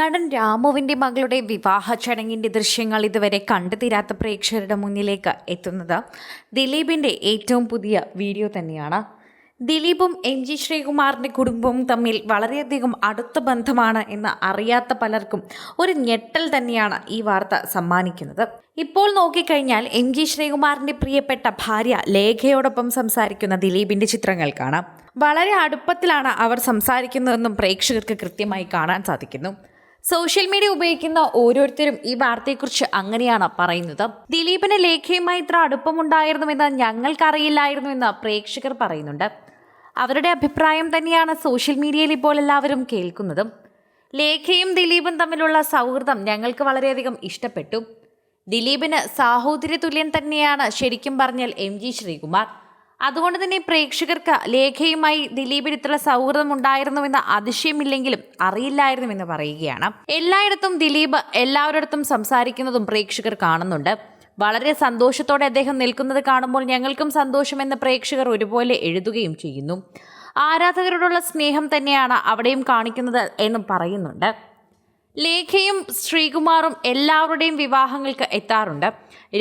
നടൻ രാമുവിന്റെ മകളുടെ വിവാഹ ചടങ്ങിന്റെ ദൃശ്യങ്ങൾ ഇതുവരെ കണ്ടുതീരാത്ത പ്രേക്ഷകരുടെ മുന്നിലേക്ക് എത്തുന്നത് ദിലീപിന്റെ ഏറ്റവും പുതിയ വീഡിയോ തന്നെയാണ്. ദിലീപും എം ജി ശ്രീകുമാറിന്റെ കുടുംബവും തമ്മിൽ വളരെയധികം അടുത്ത ബന്ധമാണ് എന്ന് അറിയാത്ത പലർക്കും ഒരു ഞെട്ടൽ തന്നെയാണ് ഈ വാർത്ത സമ്മാനിക്കുന്നത്. ഇപ്പോൾ നോക്കിക്കഴിഞ്ഞാൽ എം ജി ശ്രീകുമാറിന്റെ പ്രിയപ്പെട്ട ഭാര്യ ലേഖയോടൊപ്പം സംസാരിക്കുന്ന ദിലീപിന്റെ ചിത്രങ്ങൾ കാണാം. വളരെ അടുപ്പത്തിലാണ് അവർ സംസാരിക്കുന്നതെന്നും പ്രേക്ഷകർക്ക് കൃത്യമായി കാണാൻ സാധിക്കുന്നു. സോഷ്യൽ മീഡിയ ഉപയോഗിക്കുന്ന ഓരോരുത്തരും ഈ വാർത്തയെക്കുറിച്ച് അങ്ങനെയാണ് പറയുന്നത്. ദിലീപിന് ലേഖയുമായി ഇത്ര അടുപ്പമുണ്ടായിരുന്നുവെന്ന് ഞങ്ങൾക്കറിയില്ലായിരുന്നുവെന്ന് പ്രേക്ഷകർ പറയുന്നുണ്ട്. അവരുടെ അഭിപ്രായം തന്നെയാണ് സോഷ്യൽ മീഡിയയിൽ ഇപ്പോൾ എല്ലാവരും കേൾക്കുന്നതും. ലേഖയും ദിലീപും തമ്മിലുള്ള സൗഹൃദം ഞങ്ങൾക്ക് വളരെയധികം ഇഷ്ടപ്പെട്ടു. ദിലീപിന് സാഹോദര്യ തുല്യം തന്നെയാണ് ശരിക്കും പറഞ്ഞാൽ എം ജി ശ്രീകുമാർ. അതുകൊണ്ട് തന്നെ പ്രേക്ഷകർക്ക് ലേഖയുമായി ദിലീപിന് ഇത്ര സൗഹൃദം ഉണ്ടായിരുന്നുവെന്ന് അതിശയമില്ലെങ്കിലും അറിയില്ലായിരുന്നുവെന്ന് പറയുകയാണ്. എല്ലായിടത്തും ദിലീപ് എല്ലാവരിടത്തും സംസാരിക്കുന്നതും പ്രേക്ഷകർ കാണുന്നുണ്ട്. വളരെ സന്തോഷത്തോടെ അദ്ദേഹം നിൽക്കുന്നത് കാണുമ്പോൾ ഞങ്ങൾക്കും സന്തോഷമെന്ന് പ്രേക്ഷകർ ഒരുപോലെ എഴുതുകയും ചെയ്യുന്നു. ആരാധകരോടുള്ള സ്നേഹം തന്നെയാണ് അവിടെയും കാണിക്കുന്നത് എന്നും പറയുന്നുണ്ട്. ലേഖയും ശ്രീകുമാറും എല്ലാവരുടെയും വിവാഹങ്ങൾക്ക് എത്താറുണ്ട്.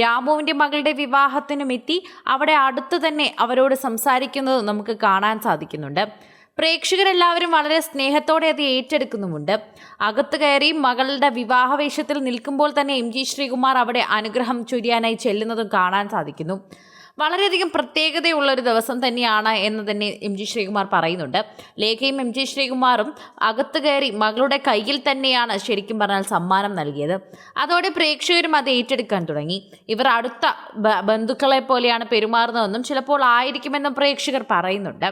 രാമുവിന്റെ മകളുടെ വിവാഹത്തിനും എത്തി അവിടെ അടുത്ത് തന്നെ അവരോട് സംസാരിക്കുന്നത് നമുക്ക് കാണാൻ സാധിക്കുന്നുണ്ട്. പ്രേക്ഷകരെല്ലാവരും വളരെ സ്നേഹത്തോടെ അത് ഏറ്റെടുക്കുന്നുമുണ്ട്. അകത്ത് കയറി മകളുടെ വിവാഹവേഷത്തിൽ നിൽക്കുമ്പോൾ തന്നെ എം ജി ശ്രീകുമാർ അവിടെ അനുഗ്രഹം ചൊരിയാനായി ചെല്ലുന്നതും കാണാൻ സാധിക്കുന്നു. വളരെയധികം പ്രത്യേകതയുള്ള ഒരു ദിവസം തന്നെയാണ് എന്ന് തന്നെ എം ജി ശ്രീകുമാർ പറയുന്നുണ്ട്. ലേഖയും എം ജി ശ്രീകുമാറും അകത്ത് കയറി മകളുടെ കയ്യിൽ തന്നെയാണ് ശരിക്കും പറഞ്ഞാൽ സമ്മാനം നൽകിയത്. അതോടെ പ്രേക്ഷകരും അത് ഏറ്റെടുക്കാൻ തുടങ്ങി. ഇവർ അടുത്ത ബന്ധുക്കളെ പോലെയാണ് പെരുമാറുന്നതെന്നും ചിലപ്പോൾ ആയിരിക്കുമെന്നും പ്രേക്ഷകർ പറയുന്നുണ്ട്.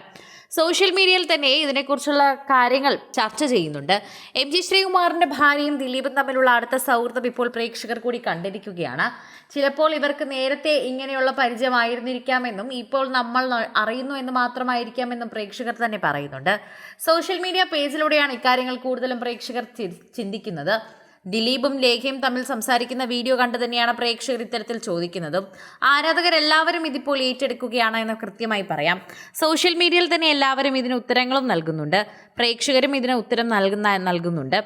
സോഷ്യൽ മീഡിയയിൽ തന്നെ ഇതിനെക്കുറിച്ചുള്ള കാര്യങ്ങൾ ചർച്ച ചെയ്യുന്നുണ്ട്. എം ജി ശ്രീകുമാറിന്റെ ഭാര്യയും ദിലീപും തമ്മിലുള്ള അടുത്ത സൗഹൃദം ഇപ്പോൾ പ്രേക്ഷകർ കൂടി കണ്ടിരിക്കുകയാണ്. ചിലപ്പോൾ ഇവർക്ക് നേരത്തെ ഇങ്ങനെയുള്ള പരിചയമായിരുന്നിരിക്കാമെന്നും ഇപ്പോൾ നമ്മൾ അറിയുന്നു എന്ന് മാത്രമായിരിക്കാമെന്നും പ്രേക്ഷകർ തന്നെ പറയുന്നുണ്ട്. സോഷ്യൽ മീഡിയ പേജിലൂടെയാണ് ഇക്കാര്യങ്ങൾ കൂടുതലും പ്രേക്ഷകർ ചിന്തിക്കുന്നത്. ദിലീപും ലേഖയും തമ്മിൽ സംസാരിക്കുന്ന വീഡിയോ കണ്ടു തന്നെയാണ് പ്രേക്ഷകർ ഇത്തരത്തിൽ ചോദിക്കുന്നതും. ആരാധകരെല്ലാവരും ഇതിപ്പോൾ ഏറ്റെടുക്കുകയാണ് എന്ന് കൃത്യമായി പറയാം. സോഷ്യൽ മീഡിയയിൽ തന്നെ എല്ലാവരും ഇതിന് ഉത്തരങ്ങളും നൽകുന്നുണ്ട്. പ്രേക്ഷകരും ഇതിന് ഉത്തരം നൽകുന്ന നൽകുന്നുണ്ട്.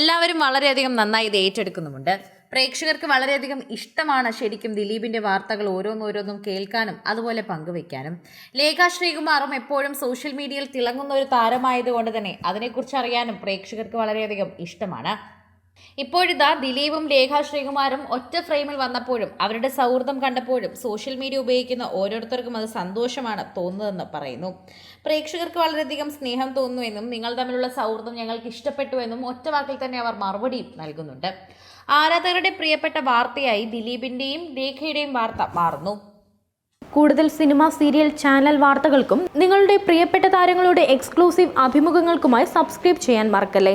എല്ലാവരും വളരെയധികം നന്നായി ഇത് ഏറ്റെടുക്കുന്നുമുണ്ട്. പ്രേക്ഷകർക്ക് വളരെയധികം ഇഷ്ടമാണ് ശരിക്കും ദിലീപിന്റെ വാർത്തകൾ ഓരോന്നോരോന്നും കേൾക്കാനും അതുപോലെ പങ്കുവെക്കാനും ലേഖ ശ്രീകുമാറും എപ്പോഴും സോഷ്യൽ മീഡിയയിൽ തിളങ്ങുന്ന ഒരു താരമായതുകൊണ്ട് തന്നെ അതിനെക്കുറിച്ച് അറിയാനും പ്രേക്ഷകർക്ക് വളരെയധികം ഇഷ്ടമാണ്. ഇപ്പോഴിതാ ദിലീപും രേഖ ശ്രീകുമാരും ഒറ്റ ഫ്രെയിമിൽ വന്നപ്പോഴും അവരുടെ സൗഹൃദം കണ്ടപ്പോഴും സോഷ്യൽ മീഡിയ ഉപയോഗിക്കുന്ന ഓരോരുത്തർക്കും അത് സന്തോഷമാണ് തോന്നുന്നതെന്ന് പറയുന്നു. പ്രേക്ഷകർക്ക് വളരെയധികം സ്നേഹം തോന്നുന്നുവെന്നും നിങ്ങൾ തമ്മിലുള്ള സൗഹൃദം ഞങ്ങൾക്ക് ഇഷ്ടപ്പെട്ടുവെന്നും ഒറ്റ വാക്കിൽ തന്നെ അവർ മറുപടി നൽകുന്നുണ്ട്. ആരാധകരുടെ പ്രിയപ്പെട്ട വാർത്തയായി ദിലീപിന്റെയും രേഖയുടെയും വാർത്ത മാറുന്നു. കൂടുതൽ സിനിമ സീരിയൽ ചാനൽ വാർത്തകൾക്കും നിങ്ങളുടെ പ്രിയപ്പെട്ട താരങ്ങളുടെ എക്സ്ക്ലൂസീവ് അഭിമുഖങ്ങൾക്കുമായി സബ്സ്ക്രൈബ് ചെയ്യാൻ മറക്കല്ലേ?